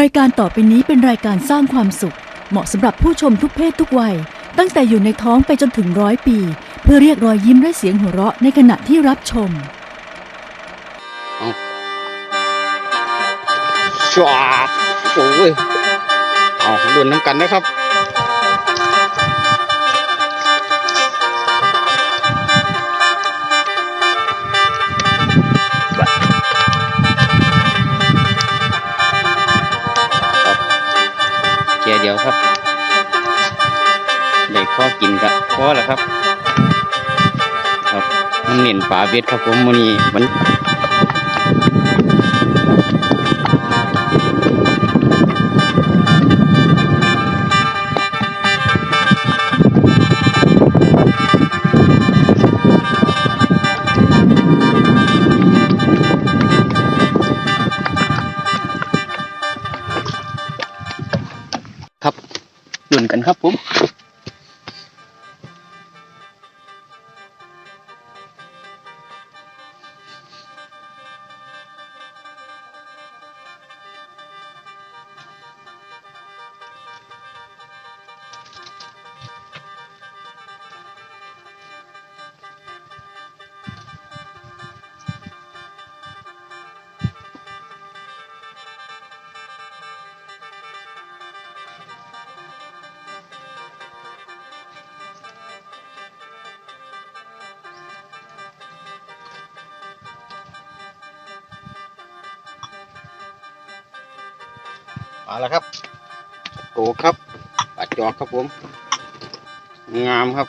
รายการต่อไปนี้เป็นรายการสร้างความสุข เหมาะสำหรับผู้ชมทุกเพศทุกวัย ตั้งแต่อยู่ในท้องไปจนถึงร้อยปี เพื่อเรียกรอยยิ้มและเสียงหัวเราะในขณะที่รับชมชวาโอ้ยเอาลุ้นน้ำกันนะครับ เดียวครับได้ข้อกินก็พอแล้วครับ ครับมันเน้นป่าเบ็ดครับผมมันนี้มัน มาแล้วครับโกครับปัดจอกครับผม งามครับ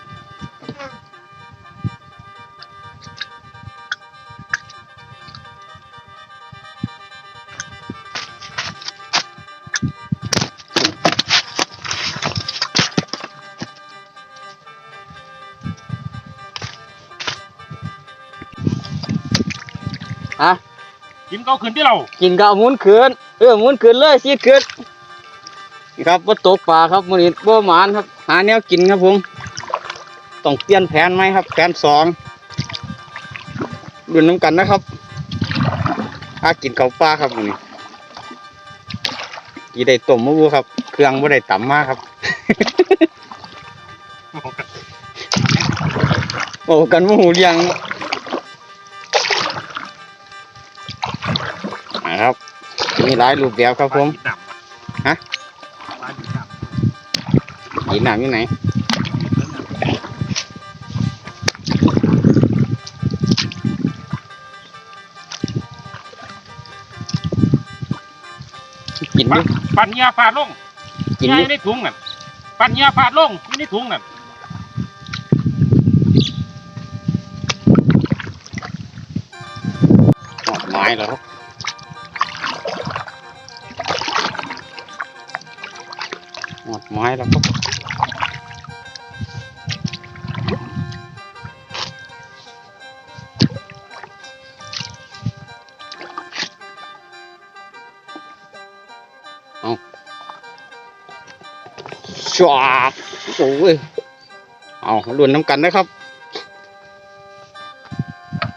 ฮะกินเกาขึ้นที่เรากินก็เอาหมุนขืนเออหมุนขืนเลยซีดขืนนี่ ครับว่าตกปลาครับมื้อนี้บ่หมานครับ หาแนวกินครับผมต้องเปลี่ยนแผนไหมครับ แผนสองดุนน้ำกันนะครับหากินข้าปลาครับมือนี้กี่ได้ต้มมะบูครับ เครื่องบ่ได้ต่ำมากครับโอ้กันบ่หูเรียงนะครับ มีหลายรูปแบบครับผมฮะำกินน้ำอยู่ไหนกินปัดินปันยาฟาดลงกินยาอดิยู่ในถุงนั่นปันยาฟาดลงอยู่ในถุงนั่นหอดไม้แล้วครับหอดไม้แล้วครับ เอาชวาบโอ้ยเอาลุ้นน้ำกันนะครับ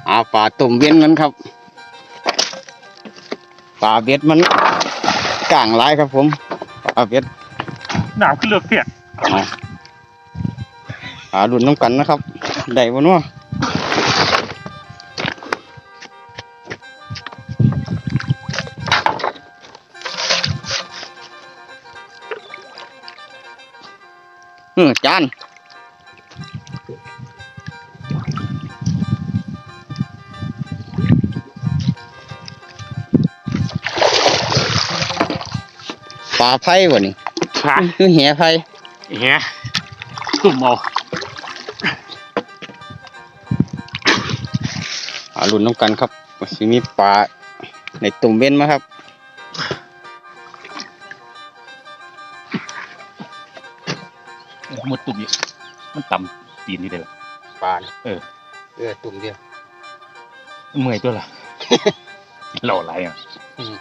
อาปลาตุ่มเวียนมันครับปลาเบ็ดมันกลางหลายครับผมปลาเบ็ดหนาวขึ้นเลือกเพียดเอาหาดุนน้ำกันนะครับ ได้บ่เนา ออจานปลาไผ่บ่นี่ฮะคือแหไผ่เฮียตุ่มเอาหารุ่นน้ำกันครับว่าสิมีปลาในตุ่มเว้นมาครับ ตุ่มอยู่มันต่ำตีนนี่เดียวปลาเออ เออตุ่มเดียวเมื่อยตัวละเราอะไรอะอืม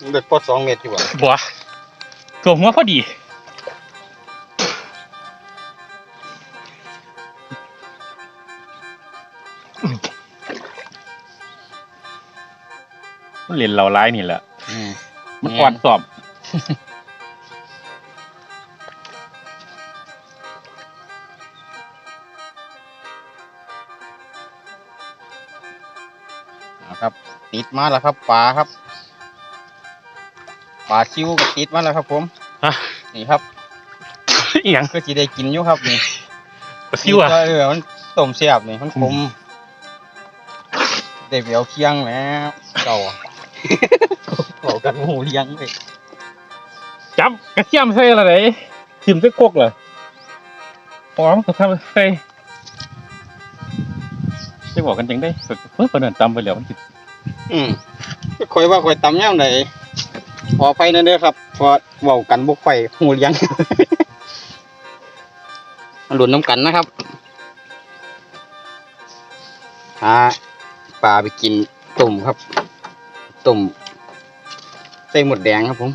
มันเด็ดพอสองเมตรอยู่บ่บัวตัวหัวพอดี มันเล่นเราร้ายนี่แหละอืมมันอ่อนสอบนะครับ ติดมาแล้วครับปลาครับปลาชิวก็ติดมาแล้วครับ ผมฮะนี่ครับอีหยังก็จะได้กินอยู่ครับนี่ปลาซิวอะนี่ก็เออมันต้มเสียบนี่มันขมได้เบียวเคียงแหล้วเก่า เขากันหมูเลี้ยงเลยจับกระเทียมใส่อะไรทิมใส่กกเหรอหอมกระทำใส่จะบอกกันจังได้เพิ่งเปิดตำไปแล้วมันสิอืมคอยว่าคอยตำย่ำไหนพอไฟนั่นเด้อครับเพอเว้ากันบุกไฟหูเลี้ยงมาหลุนน้ำกันนะครับหาปลาไปกินต้มครับ ต้มใส่หมดแดงครับผม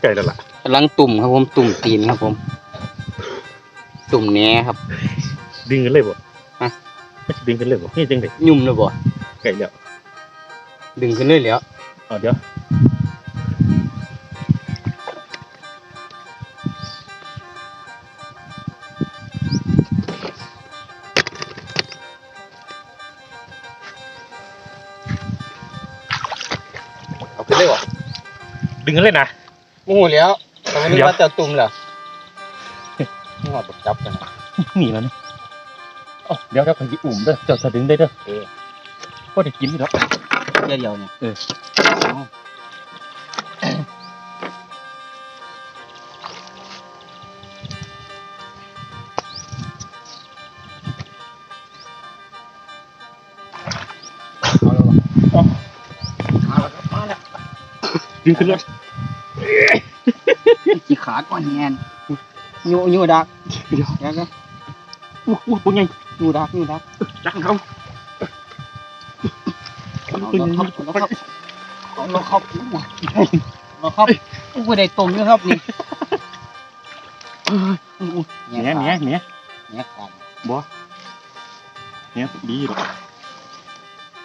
ไก่แล้วล่ะกำลังตุ่มครับผมตุ่มตีนครับผม ตุ่มแหนครับ ดึงกันเลยบ่ฮะ ไม่ใช่ดึงกันเลยบ่นี่จังไดยุ่มเลยบ่ไก่แล้วดึงขึ้นเลยแล้วอ๋อเดี๋ยว ดึงกันเลยนะโอ้โหแล้วแต่วันนี้เดี๋ยวว่าจะตุ่มเหรอหอดจับกันนะหนีแล้วนี่อ๋อเดี๋ยวเดี๋ยวขยิอุ่มเด้อเจ้าสะดึงได้เด้อเออก็ได้กินอยู่แล้วเดียวเดียวเนี่ยเออเอาแล้วบ่มาแล้วครับมาแล้วดึงขึ้นเลย ขี้ขาดก่อนแงนยูยูดักเดี๋ยวเดี๋ยวนะอู้อู้ตัวใหญ่ยูดักยูดักจังเขาเอาแล้วครับเอาแล้วครับเอาแล้วครับเอาแล้วครับอู้ได้ตุ่มอยู่ครับนี่อู้เนี้ยเนี้ยเนี้ยเนี่ยขาดเนี้ยดีอยู่หรอก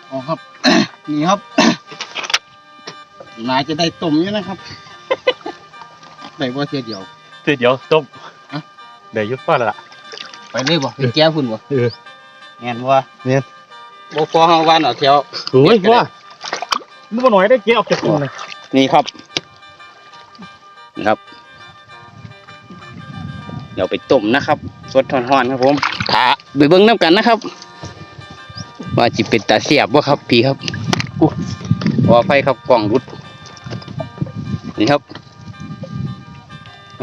อ๋อครับนี่ครับนายจะได้ตุ่มอยู่นะครับ ได้บ่เทียเดียวเดี๋ยวเดี๋ยวต้มอะ เดี๋ยวยุบฟ้าแล้วล่ะไปเลยบ่ไปแก้พุ่นบ่เออแม่นบ่แม่น บ่พอเฮาวันเอาเที่ยว โอ้ยว่า นึกว่าหน่อยได้เกี้ยออกจากกลุ่มเลยนี่ครับ นี่ครับ เดี๋ยวไปต้มนะครับ สดร้อนๆครับผมถาไปเบิ่งน้ำกันนะครับ ว่าจิเป็นตาเสียบบ่ครับพี่ครับอู้ขออภัยครับกล่องรุด นี่ครับ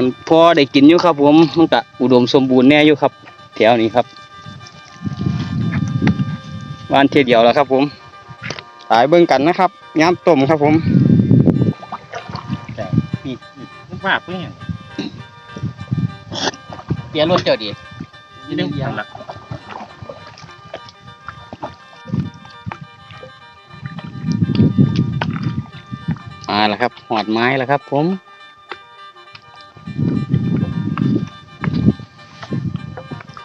มันพอได้กินอยู่ครับ ผมมันก็อุดมสมบูรณ์แน่อยู่ครับ แถวนี้ครับวานเทียเดียวแล้วครับ ผมตายเบิ่งกันนะครับย้ำต้มครับ ผมนี่มันมากเพื่อนเปียรถเจ้าดีนี่เรื่องนั่นล่ะมาแล้วครับหอดไม้แล้วครับ ผม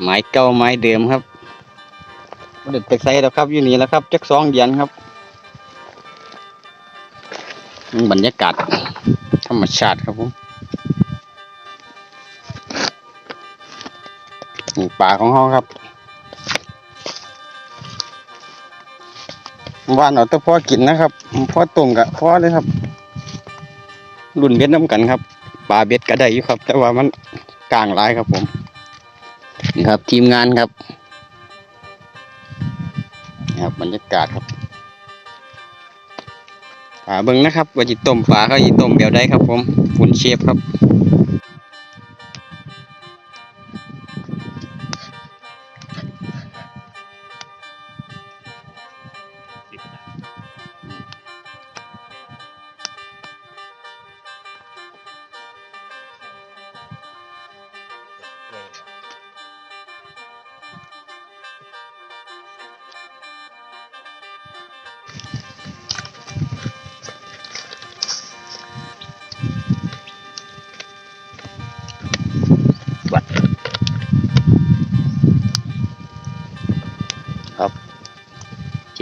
ไม้เก่าไม้เดิมครับบ่เด็ดไปใส่แล้วครับอยู่นี่แล้วครับจักสองเดือนครับบรรยากาศธรรมชาติครับผมป่าของเขาครับว่านเอาแต่พอกินนะครับพอต้มกะพอเลยครับรุ่นเบ็ดน้ำกันครับปลาเบ็ดก็ได้อยู่ครับ แต่ว่ามันกลางหลายครับผม นี่ครับทีมงานครับนี่ครับบรรยากาศครับป่าเบิ้งนะครับว่าจิตต้มป่าเขาจิตต้มเบลได้ครับผมฝุ่นเชฟครับ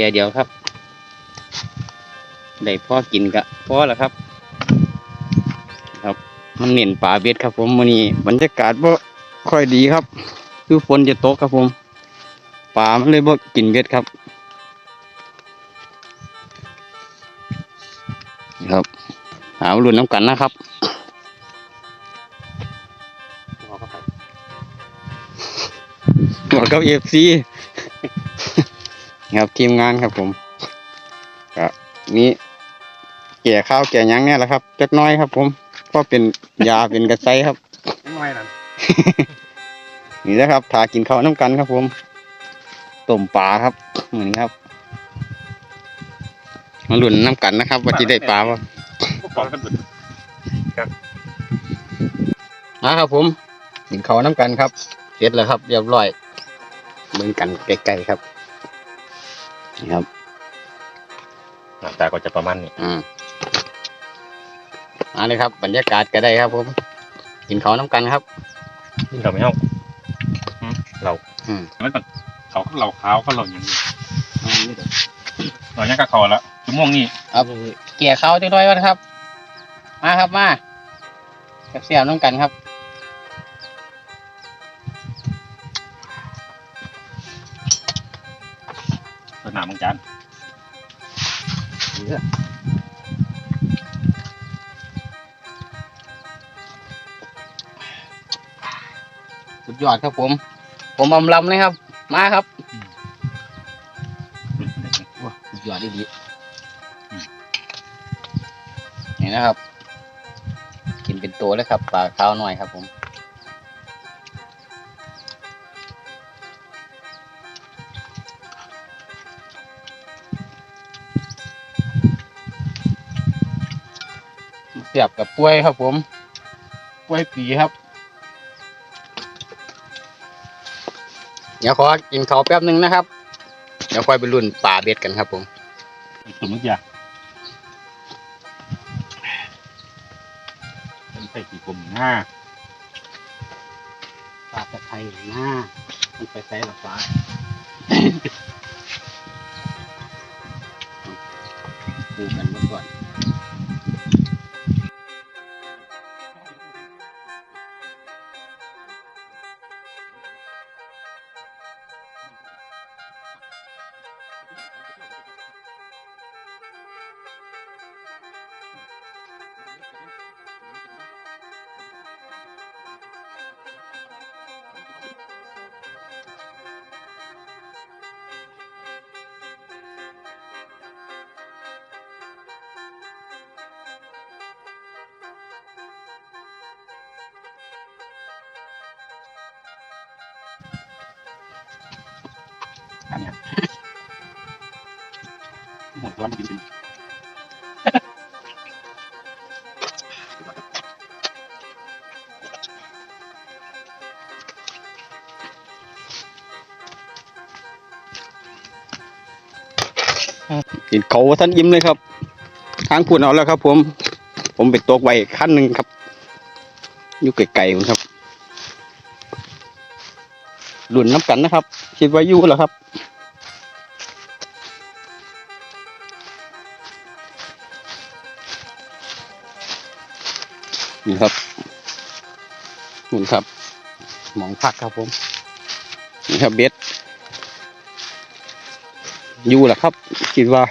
แค่เดียวครับ ได้พ่อกินกะพ่อแล้วครับ ครับ มันเน้นป่าเบ็ดครับผมวันนี้บรรยากาศบ่ค่อยดีครับ คือฝนจะตกครับผมป่ามันเลยบ่กินเบ็ดครับ ครับหารุ่นน้ำกันนะครับบอกกับเอฟซี ครับทีมงานครับผมก็มีแก่ข้าวแก่หยังเนี่ยแหละครับจักหน้อยครับ ผมก็เป็นยาเป็นกระไซครับน้อยนั่นนี่นะครับทากินข้าวน้ำกันครับ ผมต้มปลาครับเหมือนครับมาหลุนน้ำกันนะครับว่าจะได้ปลาป่ะก็ปองกันเบิดนะครับผมกินข้าวน้ำกันครับเสร็จแล้วครับ เรียบร้อยเหมือนกันไกลๆครับ นี่ครับหน้าตาก็จะประมาณนี้อืมมาเลยครับ บรรยากาศก็ได้ครับผมกินข้าวน้ำกันครับนี่เราไม่เอาอืมเราอืมไม่ต้องเขาเราขาวก็เราอย่างนี้เรายังกับเขาละชั่วโมงนี้ครับเกี่ยข้าวจังด้วยวะครับ มาครับมาเสียบๆน้ำกันครับ นามมังจานสุดยอดครับผม ผมอำลำเลยครับ มาครับสุดยอดดีนี่นะครับ กินเป็นตัวเลยครับปลาข้าวหน่อยครับผม เสียบกับป่วยครับผมป่วยปีครับ เดี๋ยวขอกินเขาแป๊บหนึ่งนะครับ เดี๋ยวค่อยไปรุ่นป่าเบ็ดกันครับผมสมมติอยางเป็นใส่กี่กลมหน้าป่าตะไคร้หน้า มันไปใส่หลับฟ้าดูกันเมื่อก่อน หมดวันกินเป็นกินเขาท่านยิ้มเลยครับ ทางพูดเอาแล้วครับ ผม ผมไปตกไว้ขั้นหนึ่งครับอยู่ไกลๆครับรุ่นน้ำกันนะครับ คิดว่ายู่แล้วครับ นี่ครับนี่ครับ หมองพักครับผมนี่ครับเบ็ดอยู่แหละครับคิดว่า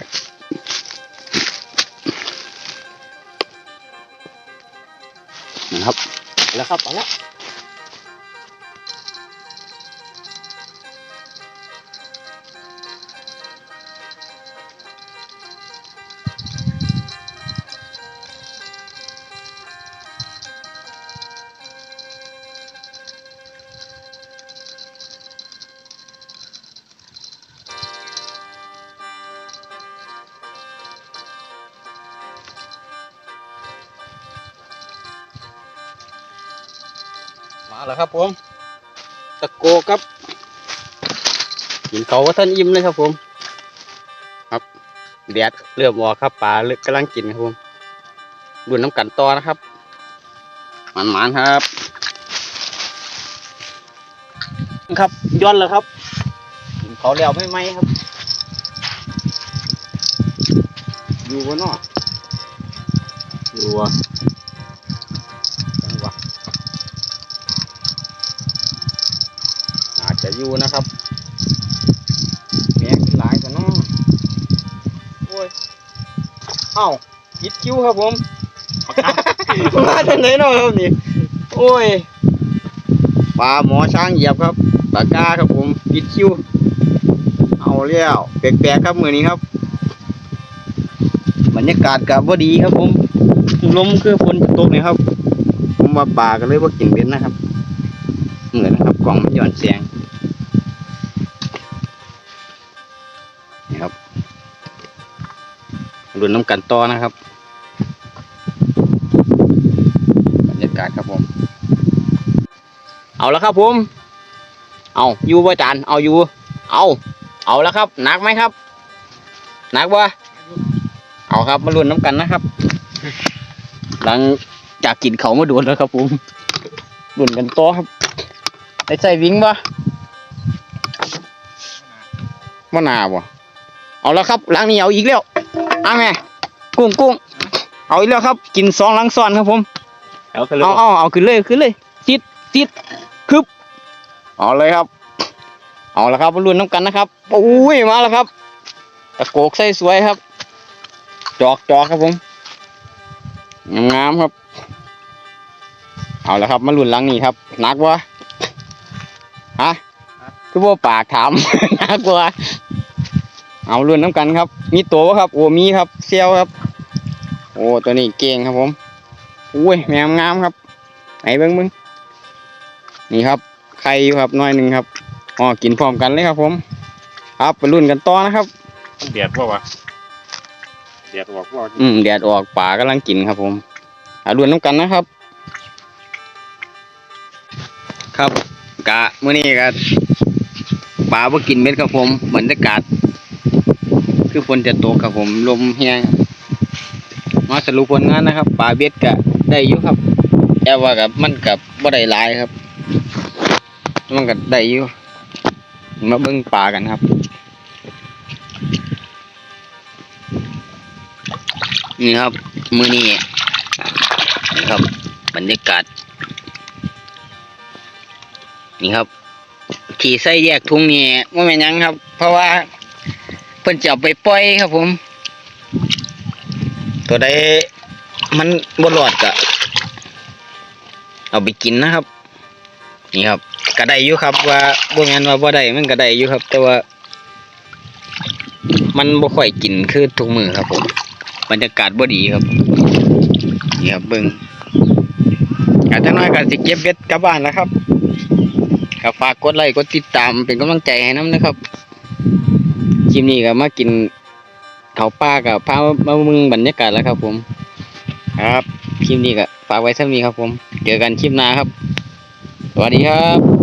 นะครับแล้วครับเอาละ แล้วครับผมตะโกครับกินเขาว่าท่านอิ่มเลยครับผม ครับแดดเริ่มออกครับปลาเริ่มกำลังกินครับผมดูน้ำกันต่อนะครับหมันๆครับ ครับย้อนแล้วครับกินเขาแล้วไม่ไหมครับ อยู่บนนอกรัวจัง อาจจะอยู่นะครับแม่ขึ้นหลายกันเนาะโอ้ยเอ้ายิดคิ้วครับผมมาจากไหนเนาะครับนี่โอ้ยปลาหมอช้างเหยียบครับปากกาครับผมยิดคิ้วเอาแล้วแปลกๆครับมือนี้ครับบรรยากาศกับว่าดีครับผมลมคือฝนตกนี่ครับ ผมว่าปลาก็เลยว่ากินเบ็ดนะครับ เหมือนนะครับกล่องมันหย่อนเสียง รุนน้ำกันต่อนะครับบรรยากาศครับผม เอาแล้วครับผม เอาอยู่บ่จานเอาอยู่ เอาเอาแล้วครับหนักไหมครับหนักบ่เอาครับมาลุ้นน้ำกันนะครับ หลังจากกินเขามาโดนแล้วครับผมลุ้นกันต่อครับได้ใส่วิ่งบ่มะนาวบ่เอาแล้วครับหลังนี้เอาอีกแล้ว อาแม่กุ้งกุ้งเอาอีกแล้วครับ กินสองหลังซ้อนครับผม เอาไปเลยเอาเอาเอาขึ้นเลยขึ้นเลยติดติดคึบเอาเลยครับ เอาละครับมาลุ้นน้ำกันนะครับโอ้ยมาแล้วครับตะโกกใส่สวยครับ จอกจอกครับผมงามๆครับ เอาละครับมาลุ้นหลังนี้ครับหนักวะฮะคือว่าปากถามหนักวะ เอาลุ้นน้ำกันครับ มีตัววะครับ โอ้มีครับเซียวครับ โอ้ตัวนี้เก่งครับผมอุ้ยแมวงามครับไหนเบิ้งมึงนี่ครับไข่อยู่ครับหน้อยหนึ่งครับอ๋อกินพร้อมกันเลยครับ ผมครับไปรุ่นกันต่อนะครับเดียดว่าวะเดียดบอกว่าอืมแดดออกป่ากำลังกินครับ ผมอารุ่นน้ำกันนะครับ ครับกะมื้อนี้ก็ปลาบ่กินเม็ดครับผมบรรยากาศ คือฝนจะตกครับผมลมแห้งมาสรุปผลงานนะครับปลาเบ็ดก็ได้อยู่ครับแต่ว่ากับมันกับบ่ได้หลายครับ มันก็ได้อยู่มาเบิ่งปลากันครับนี่ครับมือนี้นี่ครับบรรยากาศนี่ครับที่ใส่แยกทุ่งนี่ว่าแม่นยังครับ เพราะว่า เพิ่นจะเอาไปปล่อยครับผม ตัวใดมันบ่รอดก็เอาไปกินนะครับ นี่ครับก็ได้อยู่ครับ ว่าบ่แม่นว่าบ่ได้มันก็ได้อยู่ครับ แต่ว่า มันบ่ค่อยกินคือทุกมือครับผมบรรยากาศบ่ดีครับนี่ครับเบิ่งอาจจะน้อยก็สิเก็บเบ็ดกลับบ้านแล้วครับก็ฝากกดไลค์กดติดตามเป็นกำลังใจให้น้ำนะครับ คลิปนี้ก็มากินข้าวปลากับพามามึงบรรยากาศแล้วครับ ผม ครับคลิปนี้ก็ฝากไว้เท่านี้ครับ ผม เจอกันคลิปหน้าครับ สวัสดีครับ